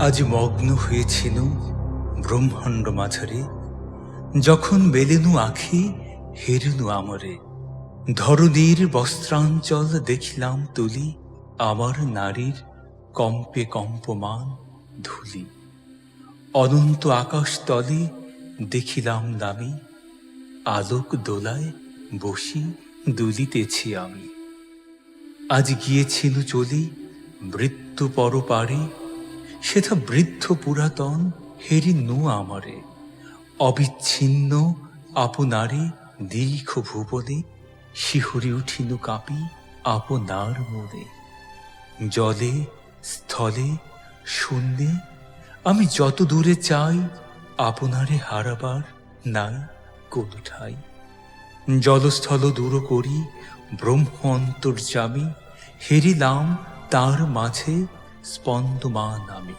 আজ মগ্ন হয়েছিল ব্রহ্মাণ্ড মাঝারে। যখন বেলেনু আখি, হেরুনু আমরে। ধরণীর বস্ত্রাঞ্চল দেখিলাম তুলি, আমার নারীর কম্পে কম্পমান ধুলি। অনন্ত আকাশ তলে দেখিলাম নামি, আলোক দোলায় বসি দুলিতেছি আমি। আজ গিয়েছিল চলি, মৃত্যু পরপারে সেথা বৃদ্ধ পুরাতন, হেরি নু আমারে। অবিচ্ছিন্ন আপনারে দীর্ঘ ভুবনে, শিহরি উঠিনু কাঁপি আপনার মনে। জলে, স্থলে, শূন্যে, আমি যত দূরে চাই, আপনারে হারাবার নাই কোনো ঠাই জলস্থল দূর করি, ব্রহ্ম অন্তর্যামী, হেরিলাম তার মাঝে স্পন্দমান আমি